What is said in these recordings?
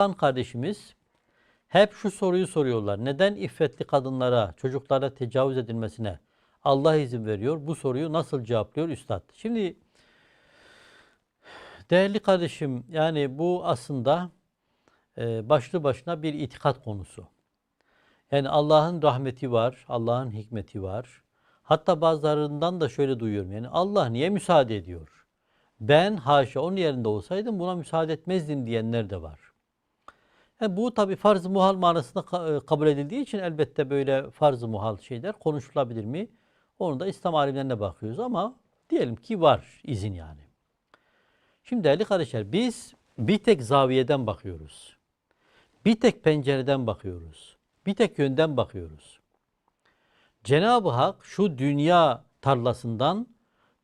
Kan kardeşimiz hep şu soruyu soruyorlar. Neden iffetli kadınlara, çocuklara tecavüz edilmesine Allah izin veriyor? Bu soruyu nasıl cevaplıyor Üstad? Şimdi değerli kardeşim yani bu aslında e, başlı başına bir itikat konusu. Yani Allah'ın rahmeti var, Allah'ın hikmeti var. Hatta bazılarından da şöyle duyuyorum. Yani Allah niye müsaade ediyor? Ben haşa onun yerinde olsaydım buna müsaade etmezdim diyenler de var. Yani bu tabi farz-ı muhal manasında e, kabul edildiği için elbette böyle farz-ı muhal şeyler konuşulabilir mi? Onu da İslam alimlerine bakıyoruz ama diyelim ki var izin yani. Şimdi değerli kardeşler biz bir tek zaviyeden bakıyoruz. Bir tek pencereden bakıyoruz. Bir tek yönden bakıyoruz. Cenab-ı Hak şu dünya tarlasından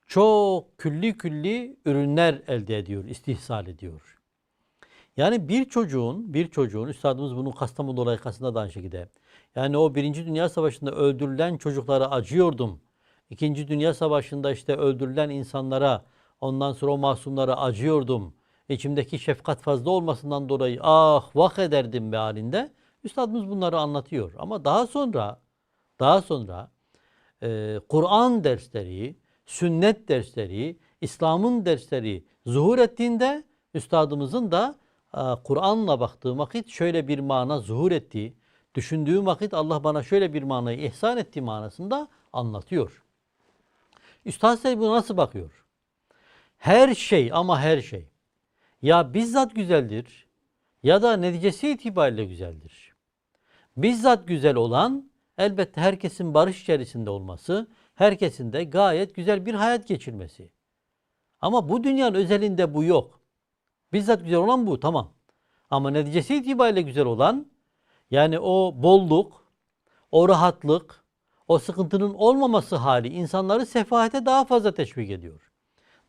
çok külli külli ürünler elde ediyor, istihsal ediyor. Yani bir çocuğun, bir çocuğun, üstadımız bunun Kastamonu dolayısıyla da aynı şekilde. Yani o Birinci Dünya Savaşı'nda öldürülen çocuklara acıyordum. İkinci Dünya Savaşı'nda işte öldürülen insanlara, ondan sonra o masumlara acıyordum. İçimdeki şefkat fazla olmasından dolayı ah vah ederdim be halinde. Üstadımız bunları anlatıyor. Ama daha sonra, daha sonra e, Kur'an dersleri, sünnet dersleri, İslam'ın dersleri zuhur ettiğinde üstadımızın da Kur'an'la baktığı vakit şöyle bir mana zuhur ettiği, düşündüğü vakit Allah bana şöyle bir manayı ihsan ettiği manasında anlatıyor. Üstad Said buna nasıl bakıyor? Her şey ama her şey ya bizzat güzeldir ya da neticesi itibariyle güzeldir. Bizzat güzel olan elbette herkesin barış içerisinde olması, herkesin de gayet güzel bir hayat geçirmesi. Ama bu dünyanın özelinde bu yok. Bizzat güzel olan bu tamam. Ama neticesi itibariyle güzel olan yani o bolluk, o rahatlık, o sıkıntının olmaması hali insanları sefahate daha fazla teşvik ediyor.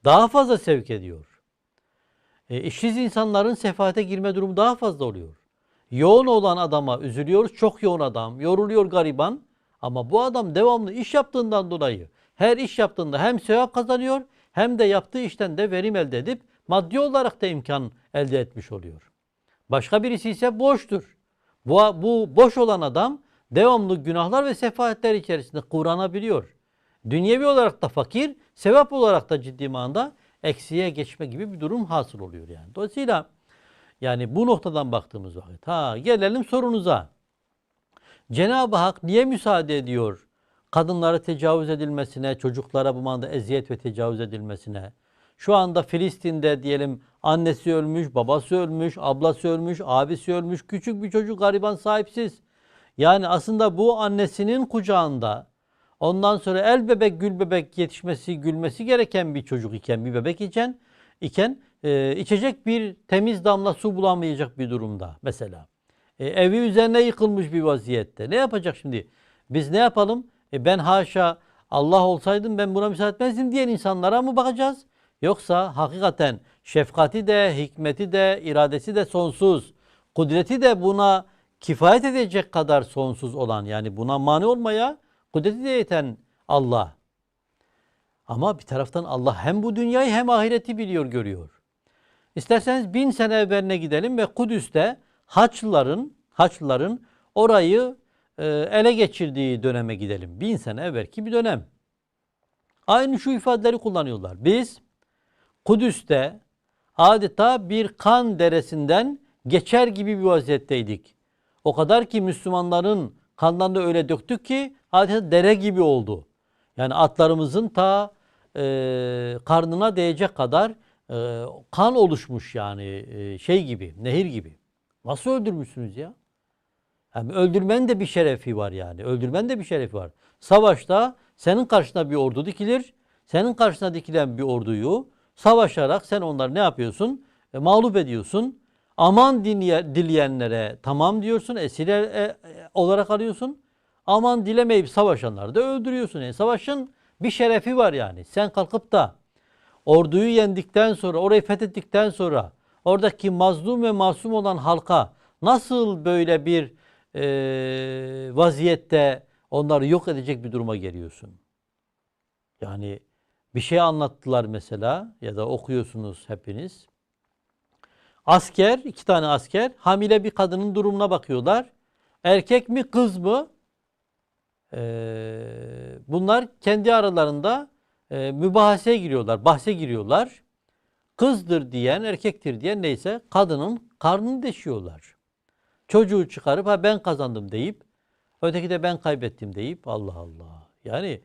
Daha fazla sevk ediyor. E, işsiz insanların sefahate girme durumu daha fazla oluyor. Yoğun olan adama üzülüyoruz. Çok yoğun adam. Yoruluyor gariban. Ama bu adam devamlı iş yaptığından dolayı her iş yaptığında hem sevap kazanıyor hem de yaptığı işten de verim elde edip maddi olarak da imkan elde etmiş oluyor. Başka birisi ise boştur. Bu, bu boş olan adam devamlı günahlar ve sefahetler içerisinde kıvranabiliyor. Dünyevi olarak da fakir, sevap olarak da ciddi manada eksiye geçme gibi bir durum hasıl oluyor yani. Dolayısıyla yani bu noktadan baktığımız vakit ha gelelim sorunuza. Cenab-ı Hak niye müsaade ediyor kadınlara tecavüz edilmesine, çocuklara bu manada eziyet ve tecavüz edilmesine? Şu anda Filistin'de diyelim annesi ölmüş, babası ölmüş, ablası ölmüş, abisi ölmüş, küçük bir çocuk gariban sahipsiz. Yani aslında bu annesinin kucağında ondan sonra el bebek gül bebek yetişmesi, gülmesi gereken bir çocuk iken, bir bebek iken, iken e, içecek bir temiz damla su bulamayacak bir durumda mesela. E, evi üzerine yıkılmış bir vaziyette. Ne yapacak şimdi? Biz ne yapalım? E, ben haşa Allah olsaydım ben buna müsaade etmezdim diyen insanlara mı bakacağız? Yoksa hakikaten şefkati de, hikmeti de, iradesi de sonsuz, kudreti de buna kifayet edecek kadar sonsuz olan yani buna mani olmaya kudreti de yeten Allah. Ama bir taraftan Allah hem bu dünyayı hem ahireti biliyor, görüyor. İsterseniz bin sene evveline gidelim ve Kudüs'te Haçlıların, Haçlıların orayı e, ele geçirdiği döneme gidelim. Bin sene evvelki bir dönem. Aynı şu ifadeleri kullanıyorlar. Biz Kudüs'te adeta bir kan deresinden geçer gibi bir vaziyetteydik. O kadar ki Müslümanların kanlarını öyle döktük ki adeta dere gibi oldu. Yani atlarımızın ta e, karnına değecek kadar e, kan oluşmuş yani e, şey gibi, nehir gibi. Nasıl öldürmüşsünüz ya? Yani öldürmenin de bir şerefi var yani. Öldürmenin de bir şerefi var. Savaşta senin karşına bir ordu dikilir. Senin karşına dikilen bir orduyu savaşarak sen onları ne yapıyorsun? E, mağlup ediyorsun. Aman dinleye, dileyenlere tamam diyorsun. Esir e, e, olarak alıyorsun. Aman dilemeyip savaşanları da öldürüyorsun. Yani savaşın bir şerefi var yani. Sen kalkıp da orduyu yendikten sonra, orayı fethettikten sonra oradaki mazlum ve masum olan halka nasıl böyle bir e, vaziyette onları yok edecek bir duruma geliyorsun? Yani bir şey anlattılar mesela ya da okuyorsunuz hepiniz. Asker, iki tane asker hamile bir kadının durumuna bakıyorlar. Erkek mi kız mı? Ee, bunlar kendi aralarında e, mübahaseye giriyorlar, bahse giriyorlar. Kızdır diyen, erkektir diyen neyse kadının karnını deşiyorlar. Çocuğu çıkarıp ha ben kazandım deyip öteki de ben kaybettim deyip Allah Allah. Yani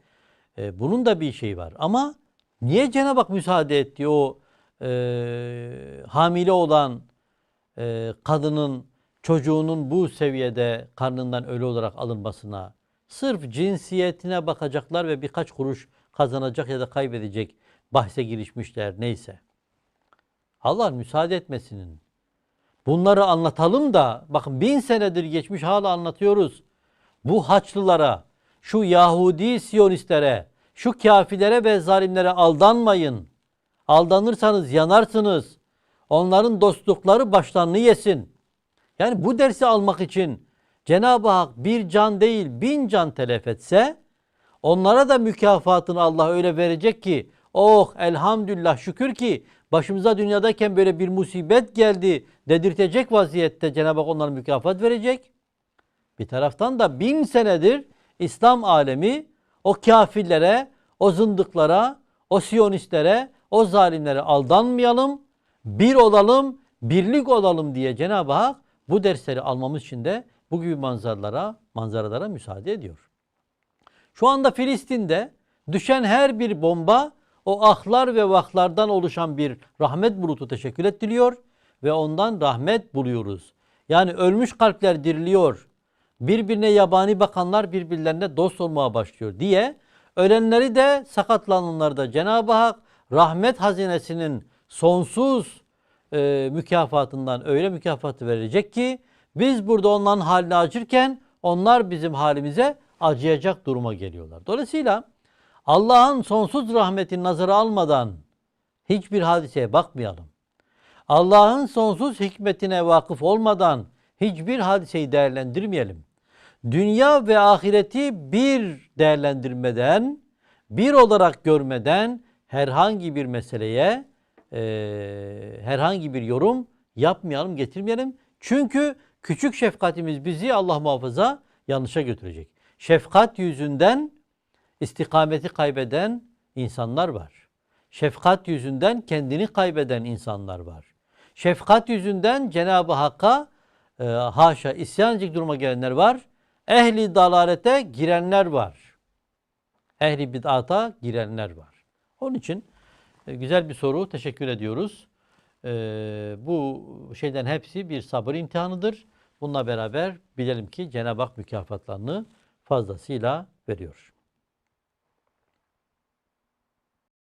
e, bunun da bir şeyi var. Ama niye Cenab-ı Hak müsaade etti o e, hamile olan e, kadının çocuğunun bu seviyede karnından ölü olarak alınmasına sırf cinsiyetine bakacaklar ve birkaç kuruş kazanacak ya da kaybedecek bahse girişmişler neyse. Allah müsaade etmesinin. Bunları anlatalım da bakın bin senedir geçmiş hala anlatıyoruz. Bu Haçlılara, şu Yahudi Siyonistlere, şu kafirlere ve zalimlere aldanmayın. Aldanırsanız yanarsınız. Onların dostlukları başlarını yesin. Yani bu dersi almak için Cenab-ı Hak bir can değil bin can telef etse onlara da mükafatını Allah öyle verecek ki oh elhamdülillah şükür ki başımıza dünyadayken böyle bir musibet geldi dedirtecek vaziyette Cenab-ı Hak onlara mükafat verecek. Bir taraftan da bin senedir İslam alemi o kafirlere, o zındıklara, o siyonistlere, o zalimlere aldanmayalım, bir olalım, birlik olalım diye Cenab-ı Hak bu dersleri almamız için de bu gibi manzaralara, manzaralara müsaade ediyor. Şu anda Filistin'de düşen her bir bomba o ahlar ve vahlardan oluşan bir rahmet bulutu teşekkür ettiriyor ve ondan rahmet buluyoruz. Yani ölmüş kalpler diriliyor. Birbirine yabani bakanlar birbirlerine dost olmaya başlıyor diye ölenleri de sakatlananları da Cenab-ı Hak rahmet hazinesinin sonsuz e, mükafatından öyle mükafatı verecek ki biz burada onların halini acırken onlar bizim halimize acıyacak duruma geliyorlar. Dolayısıyla Allah'ın sonsuz rahmetini nazara almadan hiçbir hadiseye bakmayalım. Allah'ın sonsuz hikmetine vakıf olmadan hiçbir hadiseyi değerlendirmeyelim. Dünya ve ahireti bir değerlendirmeden, bir olarak görmeden herhangi bir meseleye e, herhangi bir yorum yapmayalım, getirmeyelim. Çünkü küçük şefkatimiz bizi Allah muhafaza yanlışa götürecek. Şefkat yüzünden istikameti kaybeden insanlar var. Şefkat yüzünden kendini kaybeden insanlar var. Şefkat yüzünden Cenab-ı Hakk'a e, haşa isyan edecek duruma gelenler var. Ehli dalalete girenler var. Ehli bid'ata girenler var. Onun için e, güzel bir soru. Teşekkür ediyoruz. E, bu şeyden hepsi bir sabır imtihanıdır. Bununla beraber bilelim ki Cenab-ı Hak mükafatlarını fazlasıyla veriyor.